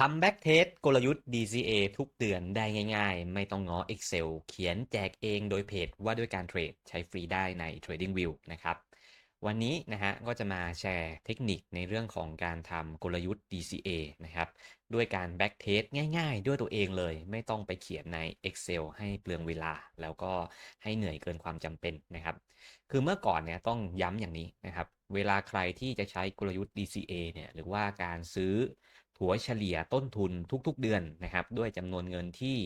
ทำแบ็กเทสกลยุทธ์ DCA ทุกเดือนได้ง่ายๆ ไม่ต้องง้อ Excel เขียนแจกเองโดยเพจว่าด้วยการเทรดใช้ฟรีได้ใน TradingView นะครับ วันนี้นะฮะก็จะมาแชร์เทคนิคในเรื่องของการทำกลยุทธ์ DCA นะครับ ด้วยการแบ็กเทสง่ายๆ ด้วยตัวเองเลย ไม่ต้องไปเขียนใน Excel ให้เปลืองเวลา แล้วก็ให้เหนื่อยเกินความจำเป็นนะครับ คือเมื่อก่อนเนี่ยต้องย้ำอย่างนี้นะครับ เวลาใครที่จะใช้กลยุทธ์ DCA เนี่ยหรือว่าการซื้อ ถัวเฉลี่ยต้นทุนทุกๆเดือนนะครับ ด้วยจำนวนเงินที่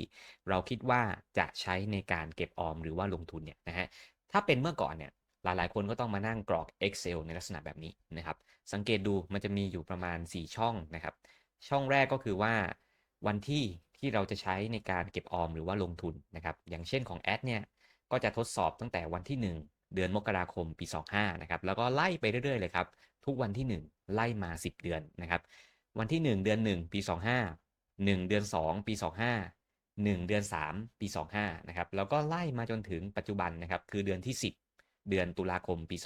เราคิดว่าจะใช้ในการเก็บออมหรือว่าลงทุนเนี่ยนะฮะถ้าเป็นเมื่อก่อนเนี่ยหลายๆ คนก็ต้องมานั่งกรอก Excel ในลักษณะแบบนี้นะครับ สังเกตดูมันจะมีอยู่ประมาณ 4 ช่องนะครับ ช่องแรกก็คือว่าวันที่ที่เราจะใช้ในการเก็บออมหรือว่าลงทุนนะครับ อย่างเช่นของแอดเนี่ยก็จะทดสอบตั้งแต่วันที่ 1 เดือนมกราคมปี 25นะครับแล้วก็ไล่ไปเรื่อยๆเลยครับ ทุกวันที่ 1 ไล่มา 10 เดือนนะครับ วันที่ 1 เดือน 1 ปี 25 1 เดือน 2 ปี 25 1 เดือน 3 ปี 25นะครับแล้วก็ไล่มาจนถึงปัจจุบันนะครับคือเดือนที่ 10 เดือนตุลาคมปี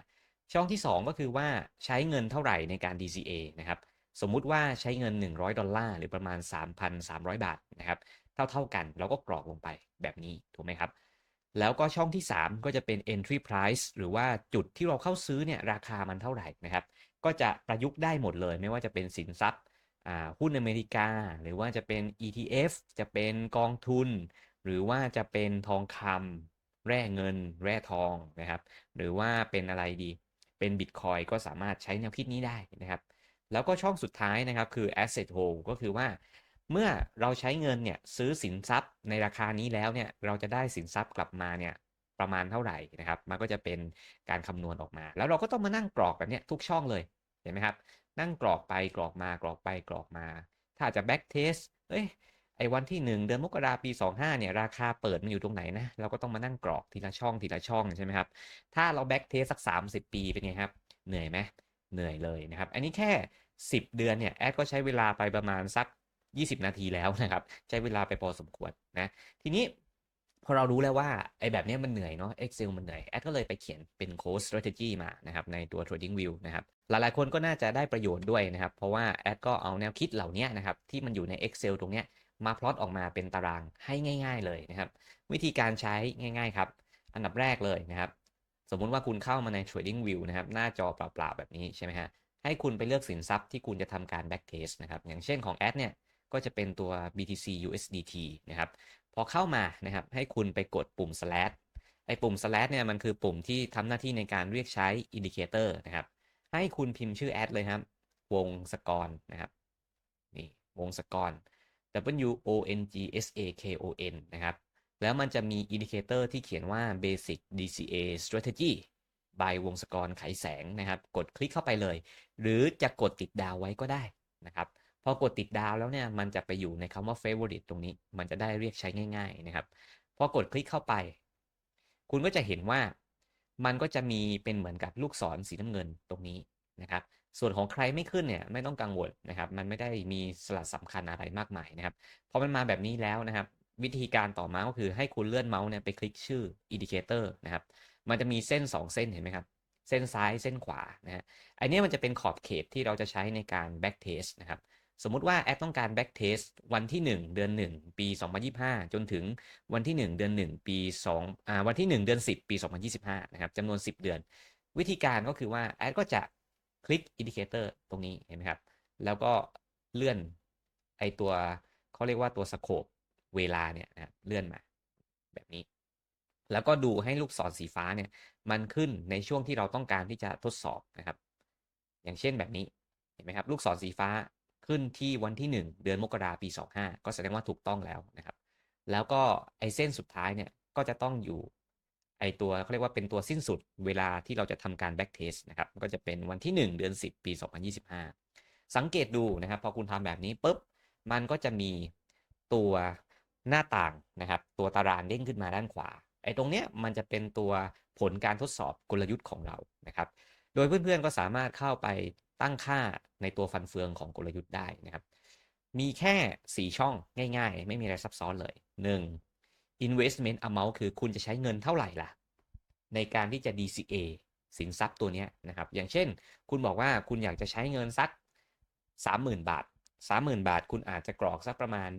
25 ช่องที่ 2 ก็คือว่าใช้เงินเท่าไหร่ในการ DCA นะครับสมมุติว่าใช้เงิน 100 ดอลลาร์หรือประมาณ 3,300 บาทนะครับเท่าเท่ากันเราก็กรอกลงไปแบบนี้ถูกไหมครับแล้วก็ช่องที่ 3 ก็จะเป็น entry price หรือว่าจุดที่เราเข้าซื้อเนี่ยราคามันเท่าไหร่นะครับ ก็จะประยุกต์ได้หมดเลย ไม่ว่าจะเป็นสินทรัพย์หุ้นอเมริกา หรือว่าจะเป็น ETF จะเป็นกองทุน หรือว่าจะเป็นทองคำแร่เงิน แร่ทองนะครับ หรือว่าเป็นอะไรดี เป็นบิตคอยก็สามารถใช้แนวคิดนี้ได้นะครับ แล้วก็ช่องสุดท้ายนะครับคือ asset hold ก็คือว่าเมื่อเราใช้เงินเนี่ยซื้อสินทรัพย์ในราคานี้แล้วเนี่ยเราจะได้สินทรัพย์กลับมาเนี่ย ประมาณเท่าไหร่นะครับ มันก็จะเป็นการคำนวณออกมา แล้วเราก็ต้องมานั่งกรอกแบบนี้ทุกช่องเลย เห็นไหมครับ นั่งกรอกไปกรอกมากรอกไปกรอกมา ถ้าจะ back test เอ้ย ไอ้วันที่ 1 เดือนมกราปี 25 เนี่ย ราคาเปิดมันอยู่ตรงไหนนะ เราก็ต้องมานั่งกรอกทีละช่องทีละช่องใช่ไหมครับ ถ้าเรา back test สัก 30 ปีเป็นไงครับ เหนื่อยไหมเหนื่อยเลยนะครับ อันนี้แค่ 10 เดือนเนี่ย แอดก็ใช้เวลาไปประมาณสัก 20 นาทีแล้วนะครับ ใช้เวลาไปพอสมควรนะ ทีนี้ พอเรารู้แล้วว่าไอ้แบบนี้มันเหนื่อยเนาะ Excel มันเหนื่อย แอดก็เลยไปเขียนเป็น Code Strategy มานะครับในตัว Trading View นะครับ หลายๆคนก็น่าจะได้ประโยชน์ด้วยนะครับ เพราะว่าแอดก็เอาแนวคิดเหล่านี้นะครับที่มันอยู่ใน Excel ตรงเนี้ยมาพลอตออกมาเป็นตารางให้ง่าย ๆ เลยนะครับ วิธีการใช้ง่าย ๆ ครับ อันดับแรกเลยนะครับ สมมุติว่าคุณเข้ามาใน Trading View นะครับ หน้าจอเปล่าๆแบบนี้ใช่ไหมฮะให้คุณไปเลือกสินทรัพย์ที่คุณจะทำการ back test นะครับอย่างเช่นของแอดเนี่ยก็จะเป็นตัว BTC USDT นะครับ พอเข้ามานะครับ ให้คุณไปกดปุ่ม slash ไอปุ่ม slash เนี่ยมันคือปุ่มที่ทำหน้าที่ในการเรียกใช้ indicator นะครับ ให้คุณพิมพ์ชื่อแอดเลยครับ วงสกรนะครับนี่วงสกร W O N G S A K O N นะครับ แล้วมันจะมีอินดิเคเตอร์ที่เขียนว่า Basic DCA Strategy by วงสกรไขแสงนะครับ กดคลิกเข้าไปเลย หรือจะกดติดดาวไว้ก็ได้นะครับ พอกดติดดาวแล้วเนี่ยมันจะไปอยู่ในคำว่า favorite ตรงนี้ มันจะได้เรียกใช้ง่าย ๆ นะครับ พอกดคลิกเข้าไป คุณก็จะเห็นว่ามันก็จะมีเป็นเหมือนกับลูกศรสีน้ำเงินตรงนี้นะครับ ส่วนของใครไม่ขึ้นเนี่ยไม่ต้องกังวลนะครับ มันไม่ได้มีสลัดสำคัญอะไรมากมายนะครับ พอมันมาแบบนี้แล้วนะครับ วิธีการต่อมาก็คือให้คุณเลื่อนเมาส์เนี่ยไปคลิกชื่อ indicator นะครับ มันจะมีเส้น 2 เส้นเห็นไหมครับเส้นซ้ายเส้นขวานะฮะอันนี้มันจะเป็นขอบเขตที่เราจะใช้ในการ back test นะครับ สมมุติว่าแอดต้องการ back test วันที่ 1 เดือน 1 ปี 2025 จนถึงวันที่ 1 เดือน 1 ปี2อ่าวันที่ 1 เดือน 10 ปี 2025 นะครับจำนวน 10 เดือน วิธีการก็คือว่าแอดก็จะคลิกอินดิเคเตอร์ตรงนี้เห็นไหมครับ แล้วก็เลื่อนไอตัวเขาเรียกว่าตัวสโคปเวลาเนี่ยนะเลื่อนมาแบบนี้ แล้วก็ดูให้ลูกศรสีฟ้าเนี่ยมันขึ้นในช่วงที่เราต้องการที่จะทดสอบนะครับ อย่างเช่นแบบนี้เห็นไหมครับ ลูกศรสีฟ้า ขึ้นที่วันที่ 1 เดือนมกราปี 25 ก็แสดงว่าถูกต้องแล้วนะครับ แล้วก็ไอเส้นสุดท้ายเนี่ยก็จะต้องอยู่ไอตัวเขาเรียกว่าเป็นตัวสิ้นสุดเวลาที่เราจะทำการ back test นะครับก็จะเป็นวันที่ 1 เดือน 10 ปี 2025 สังเกตดูนะครับ พอคุณทำแบบนี้ปุ๊บมันก็จะมีตัวหน้าต่างนะครับ ตัวตารางเด้งขึ้นมาด้านขวาไอ้ตรงเนี้ยมันจะเป็นตัวผลการทดสอบกลยุทธ์ของเรานะครับ โดยเพื่อนๆก็สามารถเข้าไปตั้งค่า ในตัวฟันเฟืองของกลยุทธ์ได้นะครับ มีแค่ 4 ช่องง่ายๆ ไม่มีอะไรซับซ้อนเลย 1. investment amount คือคุณจะใช้เงินเท่าไหร่ล่ะ ในการที่จะ DCA สินทรัพย์ตัวนี้นะครับ อย่างเช่น คุณบอกว่าคุณอยากจะใช้เงินสัก 30,000 บาท 30,000 บาท คุณอาจจะกรอกสักประมาณ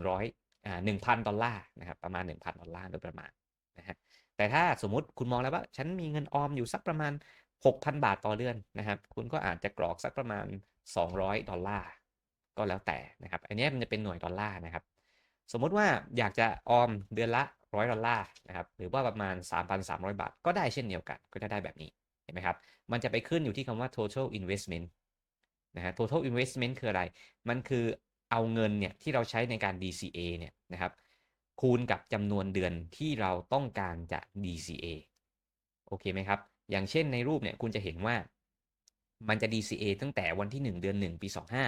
100อ่า1,000 ดอลลาร์นะครับ ประมาณ 1,000 ดอลลาร์โดยประมาณนะฮะแต่ถ้าสมมติคุณมองแล้วว่า ฉันมีเงินออมอยู่สักประมาณ 6,000 บาทต่อเดือนนะครับ คุณก็อาจจะกรอกสักประมาณ 200 ดอลลาร์ก็แล้วแต่นะครับ อันนี้มันจะเป็นหน่วยดอลลาร์นะครับ สมมุติว่าอยากจะออมเดือนละ 100 ดอลลาร์นะครับ หรือว่าประมาณ 3,300 บาท ก็ได้เช่นเดียวกัน ก็จะได้แบบนี้ เห็นไหมครับ มันจะไปขึ้นอยู่ที่คำว่า total investment นะฮะ total investment คืออะไร มันคือเอาเงินเนี่ยที่เราใช้ในการ DCA เนี่ยนะครับ คูณกับจำนวนเดือนที่เราต้องการจะ DCA โอเคไหมครับ อย่างเช่นในรูปเนี่ยคุณจะเห็นว่ามันจะ DCA ตั้งแต่วันที่ 1 เดือน 1 ปี 25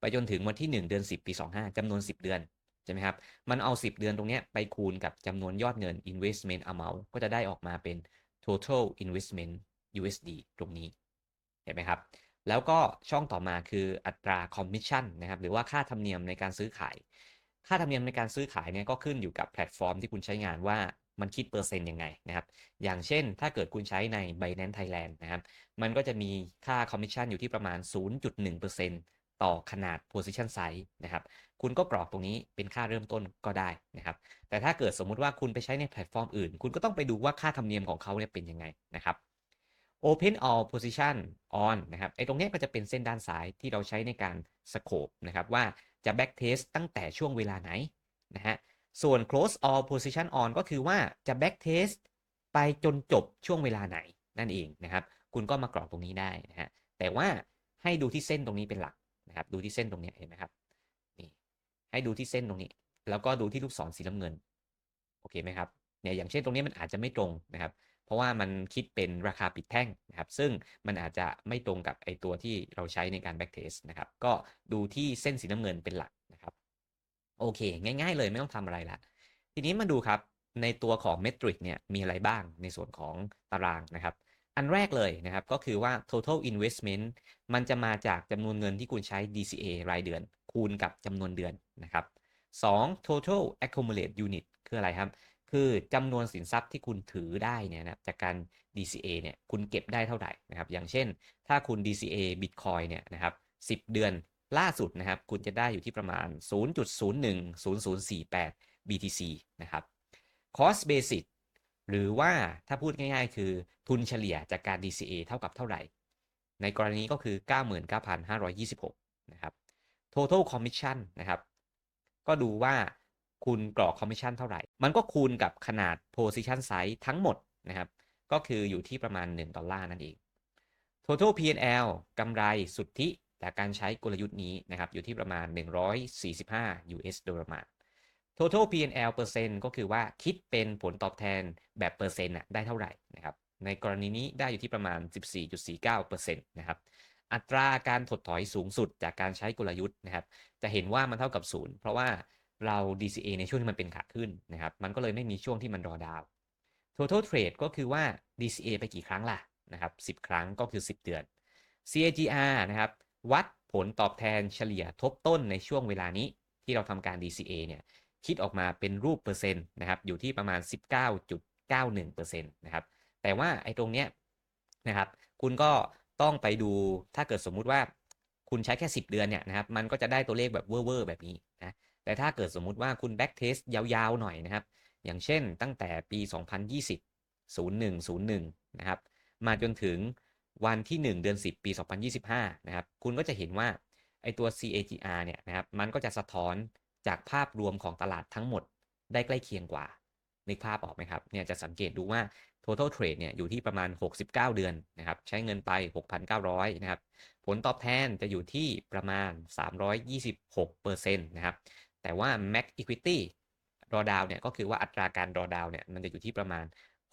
ไปจนถึงวันที่ 1 เดือน 10 ปี 25จำนวน 10 เดือน ใช่ไหมครับ มันเอา 10 เดือนตรงนี้ไปคูณกับจำนวนยอดเงิน investment amount ก็จะได้ออกมาเป็น total investment USD ตรงนี้ เห็นไหมครับ แล้วก็ช่องต่อมาคืออัตรา commission นะครับ หรือว่าค่าธรรมเนียมในการซื้อขาย ค่าธรรมเนียมในการซื้อขายเนี่ยก็ขึ้นอยู่กับแพลตฟอร์มที่คุณใช้งานว่า มันคิดเปอร์เซ็นต์ยังไงนะครับ อย่างเช่นถ้าเกิดคุณใช้ใน Binance Thailand นะครับ มันก็จะมีค่า commission อยู่ที่ประมาณ 0.1%ต่อขนาด position size นะครับ คุณก็กรอกตรงนี้เป็นค่าเริ่มต้นก็ได้นะครับ แต่ถ้าเกิดสมมุติว่าคุณไปใช้ในแพลตฟอร์มอื่น คุณก็ต้องไปดูว่าค่าธรรมเนียมของเขาเนี่ยเป็นยังไงนะครับ Open all position on นะครับ ไอ้ตรงนี้ก็จะเป็นเส้นด้านซ้ายที่เราใช้ในการ scope นะครับว่าจะ back test ตั้งแต่ช่วงเวลาไหนนะฮะ ส่วน close all position on ก็คือว่าจะ back test ไปจนจบช่วงเวลาไหนนั่นเองนะครับ คุณก็มากรอกตรงนี้ได้นะฮะ แต่ว่าให้ดูที่เส้นตรงนี้เป็นหลักนะครับ ดูที่เส้นตรงนี้เห็นไหมครับ นี่ ให้ดูที่เส้นตรงนี้ แล้วก็ดูที่ลูกศรสีน้ำเงิน โอเคไหมครับ เนี่ย อย่างเช่นตรงนี้มันอาจจะไม่ตรงนะครับ เพราะว่ามันคิดเป็นราคาปิดแท่งนะครับ ซึ่งมันอาจจะไม่ตรงกับไอตัวที่เราใช้ในการ back test นะครับ ก็ดูที่เส้นสีน้ำเงินเป็นหลัก โอเค ง่ายๆเลยไม่ต้องทำอะไรละ ทีนี้มาดูครับในตัวของเมทริกเนี่ยมีอะไรบ้างในส่วนของตารางนะครับ อันแรกเลยนะครับก็คือว่า total investment มันจะมาจากจำนวนเงินที่คุณใช้ DCA รายเดือน คูณกับจำนวนเดือนนะครับ 2 total accumulate unit คืออะไรครับ คือจำนวนสินทรัพย์ที่คุณถือได้เนี่ยนะจากการ DCA เนี่ยคุณเก็บได้เท่าไหร่นะครับ อย่างเช่น ถ้าคุณ DCA Bitcoin เนี่ยนะครับ10 เดือน ล่าสุดนะครับ คุณจะได้อยู่ที่ประมาณ 0.010048 BTC นะครับ cost basis หรือว่าถ้าพูดง่ายๆ คือทุนเฉลี่ยจากการ DCA เท่ากับเท่าไหร่ ในกรณีก็คือ 99,526 นะครับ total commission นะครับ ก็ดูว่าคุณกรอก commission เท่าไหร่ มันก็คูณกับขนาด position size ทั้งหมดนะครับ ก็คืออยู่ที่ประมาณ 1 ดอลลาร์นั่นเอง total P&L กำไรสุทธิ จากการใช้กลยุทธ์นี้นะครับอยู่ที่ประมาณ 145 US โดยประมาณ total P&L เปอร์เซ็นต์ก็คือว่าคิดเป็นผลตอบแทนแบบเปอร์เซ็นต์ได้เท่าไหร่นะครับในกรณีนี้ได้อยู่ที่ประมาณ 14.49%นะครับอัตราการถดถอยสูงสุดจากการใช้กลยุทธ์นะครับ จะเห็นว่ามันเท่ากับศูนย์เพราะว่าเรา DCA ในช่วงที่มันเป็นขาขึ้นนะครับ มันก็เลยไม่มีช่วงที่มันรอดาว total trade ก็คือว่า DCA ไปกี่ครั้งล่ะนะครับ 10 ครั้งก็คือ 10 เดือน CAGR นะครับ วัดผลตอบแทนเฉลี่ยทบต้นในช่วงเวลานี้ที่เราทำการ DCA เนี่ยคิดออกมาเป็นรูปเปอร์เซ็นต์นะครับอยู่ที่ประมาณ 19.91%นะครับแต่ว่าไอ้ตรงเนี้ยนะครับคุณก็ต้องไปดูถ้าเกิดสมมุติว่าคุณใช้แค่ 10 เดือนเนี่ยนะครับมันก็จะได้ตัวเลขแบบเวอร์ๆแบบนี้นะแต่ถ้าเกิดสมมุติว่าคุณ back test ยาวๆหน่อยนะครับอย่างเช่นตั้งแต่ปี 2020 0101 นะครับมาจนถึง วันที่ 1 เดือน 10 ปี 2025 นะครับ คุณก็จะเห็นว่าไอตัว CAGR เนี่ยนะครับ มันก็จะสะท้อนจากภาพรวมของตลาดทั้งหมดได้ใกล้เคียงกว่า นึกภาพออกไหมครับ เนี่ยจะสังเกตดูว่า total trade เนี่ยอยู่ที่ประมาณ 69 เดือนนะครับ ใช้เงินไป 6,900 นะครับ ผลตอบแทนจะอยู่ที่ประมาณ 326%นะครับ แต่ว่า max equity drawdown เนี่ยก็คือว่าอัตราการ drawdown เนี่ยมันจะอยู่ที่ประมาณ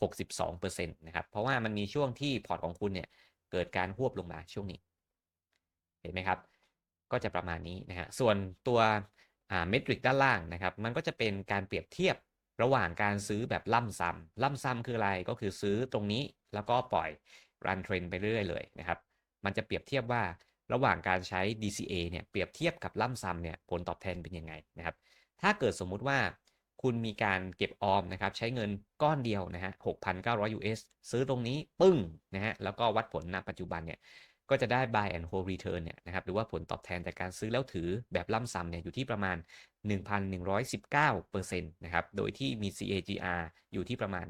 62%นะครับ เพราะว่ามันมีช่วงที่พอร์ตของคุณเนี่ย เกิดการหวบลงมาช่วงนี้ เห็นไหมครับ ก็จะประมาณนี้นะฮะ ส่วนตัวเมทริกด้านล่างนะครับ มันก็จะเป็นการเปรียบเทียบระหว่างการซื้อแบบล่ำซ้ำล่ำซ้ำคืออะไร ก็คือซื้อตรงนี้แล้วก็ปล่อยรันเทรนไปเรื่อยเลยนะครับ มันจะเปรียบเทียบว่าระหว่างการใช้ DCA เนี่ย เปรียบเทียบกับล่ำซ้ำเนี่ย ผลตอบแทนเป็นยังไงนะครับ ถ้าเกิดสมมุติว่า คุณมีการเก็บออมนะครับ ใช้เงินก้อนเดียวนะฮะ6,900 US ซื้อตรงนี้ปึ้งนะฮะ แล้วก็วัดผลณปัจจุบันเนี่ย ก็จะได้ buy and hold return เนี่ยนะครับ หรือว่าผลตอบแทนจากการซื้อแล้วถือแบบล่ำซ้ำเนี่ยอยู่ที่ประมาณ 1,119%นะครับ โดยที่มี CAGR อยู่ที่ประมาณ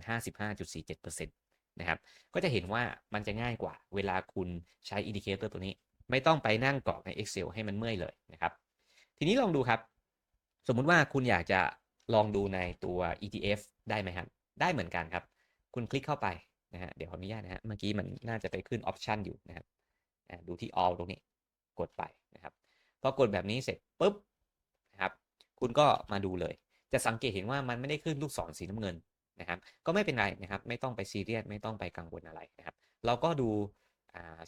55.47%นะครับ ก็จะเห็นว่ามันจะง่ายกว่าเวลาคุณใช้อินดิเคเตอร์ตัวนี้ ไม่ต้องไปนั่งกรอกใน Excel ให้มันเมื่อยเลยนะครับ ทีนี้ลองดูครับ สมมุติว่าคุณอยากจะ ลองดูในตัว ETF ได้ไหมครับ ได้เหมือนกันครับ คุณคลิกเข้าไปนะฮะ เดี๋ยวขออนุญาตนะฮะ เมื่อกี้มันน่าจะไปขึ้นออปชันอยู่นะครับ ดูที่ all ตรงนี้ กดไปนะครับ พอกดแบบนี้เสร็จปุ๊บนะครับ คุณก็มาดูเลย จะสังเกตเห็นว่ามันไม่ได้ขึ้นลูกศรสีน้ำเงินนะครับ ก็ไม่เป็นไรนะครับ ไม่ต้องไปซีเรียส ไม่ต้องไปกังวลอะไรนะครับ เราก็ดู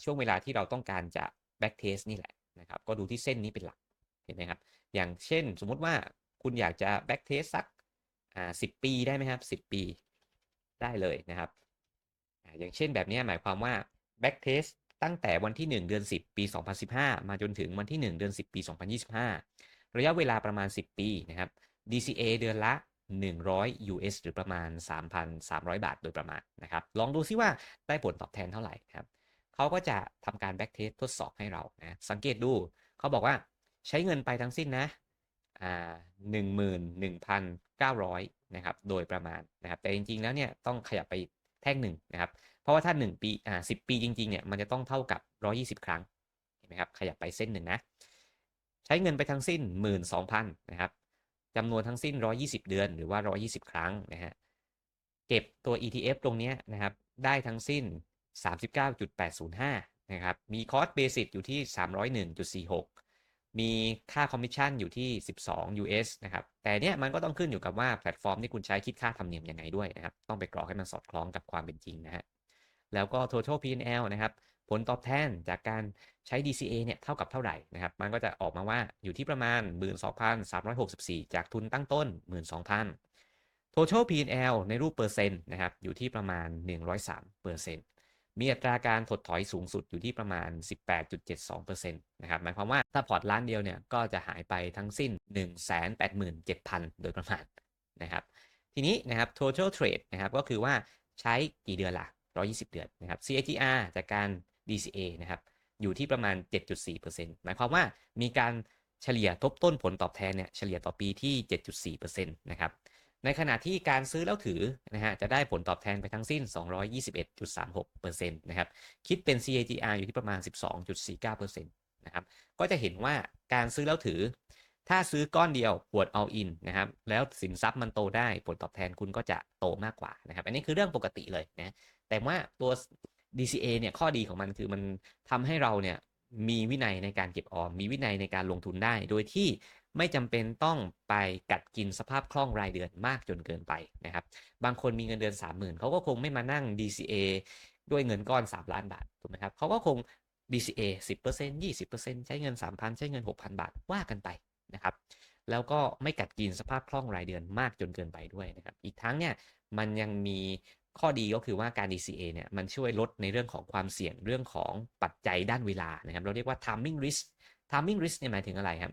ช่วงเวลาที่เราต้องการจะ back test นี่แหละนะครับ ก็ดูที่เส้นนี้เป็นหลัก เห็นไหมครับ อย่างเช่นสมมุติว่า คุณอยากจะ back test สักอ่าสิปีได้ไหมครับสิปีได้เลยนะครับออย่างเช่นแบบนี้หมายความว่า back test ตั้งแต่วันที่ 1 เดือน 10 ปี 2015 มาจนถึงวันที่ 1 เดือน 10 ปี 2025 ระยะเวลาประมาณ 10 ปีนะครับ DCA เดือนละ 100 US หรือประมาณ 3,300 บาทโดยประมาณนะครับ ลองดูซิว่าได้ผลตอบแทนเท่าไหร่ครับเขาก็จะทำการ back test ทดสอบให้เรานะสังเกตดูเขาบอกว่าใช้เงินไปทั้งสิ้นนะ หนึ่งหมื่นหนึ่งพันเก้าร้อยนะครับ โดยประมาณนะครับ แต่จริงๆแล้วเนี่ยต้องขยับไปแท่งหนึ่งนะครับ เพราะว่าถ้า 1 ปีอ่าสิปีจริงๆเนี่ยมันจะต้องเท่ากับ 120 ครั้งเห็นไหมครับขยับไปเส้นหนึ่งนะ ใช้เงินไปทั้งสิ้น 12,000นะครับจำนวนทั้งสิ้น 120 เดือนหรือว่า 120 ครั้งนะฮะเก็บตัว ETF ตรงนี้นะครับได้ทั้งสิ้น 39.805นะครับมีคอสเบสิกอยู่ที่ 301.46 มีค่าคอมมิชชั่นอยู่ที่ 12 US นะครับ แต่เนี้ยมันก็ต้องขึ้นอยู่กับว่าแพลตฟอร์มที่คุณใช้คิดค่าธรรมเนียมยังไงด้วยนะครับ ต้องไปกรอกให้มันสอดคล้องกับความเป็นจริงนะฮะ แล้วก็ total P&L นะครับ ผลตอบแทนจากการใช้ DCA เนี่ยเท่ากับเท่าไหร่นะครับ มันก็จะออกมาว่าอยู่ที่ประมาณ 12,364 จากทุนตั้งต้น 12,000 total P&L ในรูปเปอร์เซ็นต์นะครับ อยู่ที่ประมาณ 103เปอร์เซ็นต์ มีอัตราการถดถอยสูงสุดอยู่ที่ประมาณ 18.72%นะครับ หมายความว่าถ้าพอร์ตล้านเดียวเนี่ยก็จะหายไปทั้งสิ้น 187,000 โดยประมาณนะครับ ทีนี้นะครับ total trade นะครับก็คือว่าใช้กี่เดือนละ120 เดือนนะครับ CAGR จากการ DCA นะครับอยู่ที่ประมาณ 7.4%หมายความว่ามีการเฉลี่ยทบต้นผลตอบแทนเนี่ยเฉลี่ยต่อปีที่ 7.4%นะครับ ในขณะที่การซื้อแล้วถือนะฮะจะได้ผลตอบแทนไปทั้งสิ้น 221.36%นะครับคิดเป็น CAGR อยู่ที่ประมาณ 12.49%นะครับก็จะเห็นว่าการซื้อแล้วถือ ถ้าซื้อก้อนเดียวปวด all in นะครับแล้วสินทรัพย์มันโตได้ผลตอบแทนคุณก็จะโตมากกว่านะครับอันนี้คือเรื่องปกติเลยนะแต่ว่าตัว DCA เนี่ยข้อดีของมันคือมันทำให้เราเนี่ยมีวินัยในการเก็บออม มีวินัยในการลงทุนได้ โดยที่ ไม่จำเป็นต้องไปกัดกินสภาพคล่องรายเดือนมากจนเกินไปนะครับ บางคนมีเงินเดือน 30,000เขาก็คงไม่มานั่ง DCA ด้วยเงินก้อน 3 ล้านบาทถูกไหมครับเขาก็คง DCA 10% 20%ใช้เงิน 3,000 ใช้เงิน 6,000 บาทว่ากันไปนะครับแล้วก็ไม่กัดกินสภาพคล่องรายเดือนมากจนเกินไปด้วยนะครับ อีกทั้งเนี่ยมันยังมีข้อดีก็คือว่าการ DCA เนี่ยมันช่วยลดในเรื่องของความเสี่ยงเรื่องของปัจจัยด้านเวลานะครับ เราเรียกว่า timing risk timing risk เนี่ยหมายถึงอะไรครับ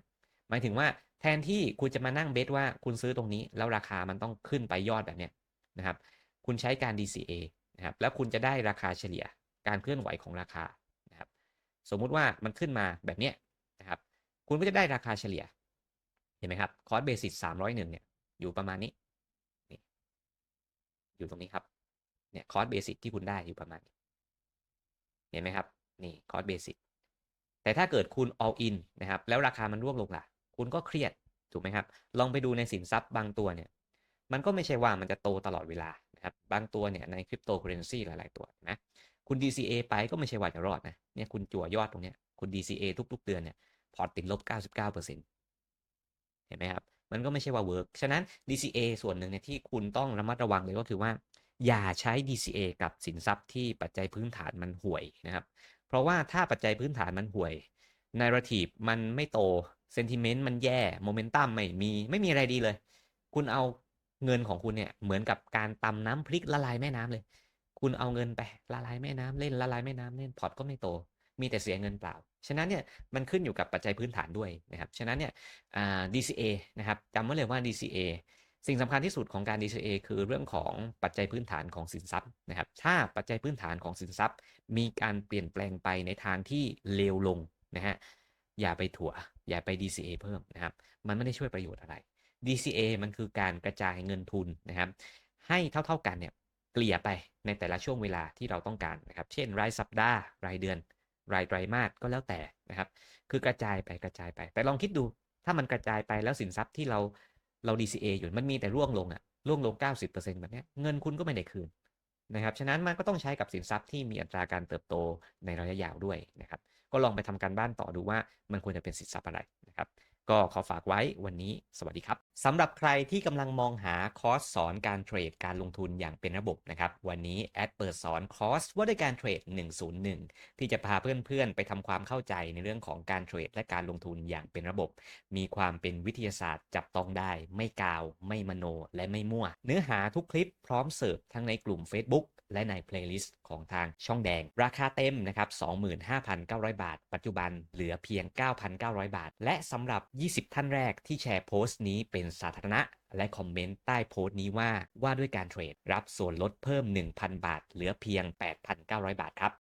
หมายถึงว่าแทนที่คุณจะมานั่งเบสว่าคุณซื้อตรงนี้ แล้วราคามันต้องขึ้นไปยอดแบบเนี้ยนะครับ คุณใช้การ DCA นะครับ แล้วคุณจะได้ราคาเฉลี่ยการเคลื่อนไหวของราคานะครับ สมมุติว่ามันขึ้นมาแบบเนี้ยนะครับ คุณก็จะได้ราคาเฉลี่ย เห็นไหมครับคอร์สเบสิสสามร้อยหนึ่งเนี่ยอยู่ประมาณนี้นี่อยู่ตรงนี้ครับเนี่ยคอร์สเบสิกที่คุณได้อยู่ประมาณนี้เห็นไหมครับนี่คอร์สเบสิกแต่ถ้าเกิดคุณ all in นะครับ แล้วราคามันร่วงลงล่ะ คุณก็เครียดถูกไหมครับ ลองไปดูในสินทรัพย์บางตัวเนี่ยมันก็ไม่ใช่ว่ามันจะโตตลอดเวลานะครับบางตัวเนี่ยในคริปโตเคอเรนซีหลาย ๆ ตัวนะคุณ DCA ไปก็ไม่ใช่ว่าจะรอดนะเนี่ยคุณจั่วยอดตรงเนี้ยคุณ DCA ทุก ๆ เดือนเนี่ยพอร์ตติดลบ 99%เห็นไหมครับ มันก็ไม่ใช่ว่าเวิร์กฉะนั้น DCA ส่วนหนึ่งเนี่ยที่คุณต้องระมัดระวังเลยก็คือว่า อย่าใช้ DCA กับสินทรัพย์ที่ปัจจัยพื้นฐานมันห่วยนะครับ เพราะว่าถ้าปัจจัยพื้นฐานมันห่วยนาราทีฟมันไม่โต เซนติเมนต์มันแย่โมเมนตัมไม่มีไม่มีอะไรดีเลย คุณเอาเงินของคุณเนี่ยเหมือนกับการตำน้ำพริกละลายแม่น้ำเลย คุณเอาเงินไปละลายแม่น้ำเล่นละลายแม่น้ำเล่นพอร์ตก็ไม่โต มีแต่เสียเงินเปล่า ฉะนั้นเนี่ยมันขึ้นอยู่กับปัจจัยพื้นฐานด้วยนะครับฉะนั้นเนี่ย DCA นะครับจำไว้เลยว่า DCA สิ่งสำคัญที่สุดของการ DCA คือเรื่องของปัจจัยพื้นฐานของสินทรัพย์นะครับ ถ้าปัจจัยพื้นฐานของสินทรัพย์ มีการเปลี่ยนแปลงไปในทางที่เลวลงนะฮะอย่าไปถั่ว อย่าไป DCA เพิ่มนะครับ มันไม่ได้ช่วยประโยชน์อะไร DCA มันคือการกระจายเงินทุนนะครับ ให้เท่าๆกันเนี่ยเกลี่ยไปในแต่ละช่วงเวลาที่เราต้องการนะครับ เช่น รายสัปดาห์ รายเดือน รายไตรมาสก็แล้วแต่นะครับ คือกระจายไปกระจายไป แต่ลองคิดดู ถ้ามันกระจายไปแล้วสินทรัพย์ที่เราเรา DCA อยู่มันมีแต่ร่วงลงอะร่วงลง 90%แบบนี้เงินคุณก็ไม่ได้คืนนะครับ ฉะนั้นมันก็ต้องใช้กับสินทรัพย์ที่มีอัตราการเติบโตในระยะยาวด้วยนะครับ ก็ลองไปทำการบ้านต่อดูว่ามันควรจะเป็นสินทรัพย์อะไรนะครับก็ขอฝากไว้วันนี้สวัสดีครับสำหรับใครที่กำลังมองหาคอร์สสอนการเทรดการลงทุนอย่างเป็นระบบนะครับวันนี้แอดเปิดสอนคอร์สว่าด้วยการเทรด 101 ที่จะพาเพื่อนๆ ไปทำความเข้าใจในเรื่องของการเทรดและการลงทุนอย่างเป็นระบบ มีความเป็นวิทยาศาสตร์จับต้องได้ ไม่กาว ไม่มโน และไม่มั่ว เนื้อหาทุกคลิปพร้อมเสิร์ฟทั้งในกลุ่ม Facebook และในเพลย์ลิสต์ของทางช่องแดง ราคาเต็มนะครับ 25,900 บาท ปัจจุบันเหลือเพียง 9,900 บาท และสำหรับ 20 ท่านแรกที่แชร์โพสต์นี้เป็นสาธารณะและคอมเมนต์ใต้โพสต์นี้ว่าว่าด้วยการเทรดรับส่วนลดเพิ่ม 1,000 บาท เหลือเพียง 8,900 บาทครับ